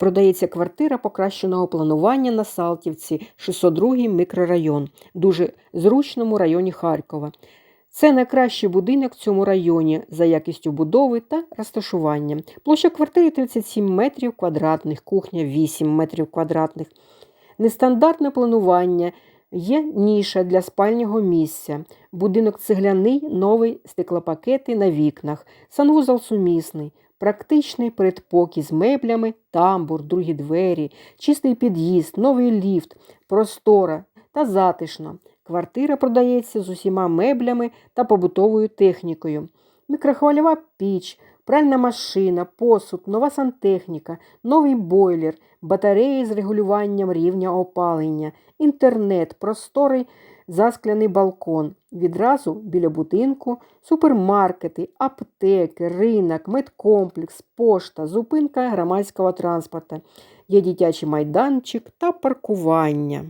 Продається квартира покращеного планування на Салтівці, 602 мікрорайон, дуже зручному районі Харкова. Це найкращий будинок в цьому районі за якістю будови та розташування. Площа квартири 37 метрів квадратних, кухня 8 метрів квадратних. Нестандартне планування. Є ніша для спального місця. Будинок цегляний, новий стеклопакети на вікнах, санвузол сумісний, практичний передпокій з меблями, тамбур, другі двері, чистий під'їзд, новий ліфт, простора та затишно. Квартира продається з усіма меблями та побутовою технікою. Мікрохвильова піч, пральна машина, посуд, нова сантехніка, новий бойлер, батареї з регулюванням рівня опалення, інтернет, просторий заскляний балкон. Відразу біля будинку супермаркети, аптеки, ринок, медкомплекс, пошта, зупинка громадського транспорту. Є дитячий майданчик та паркування.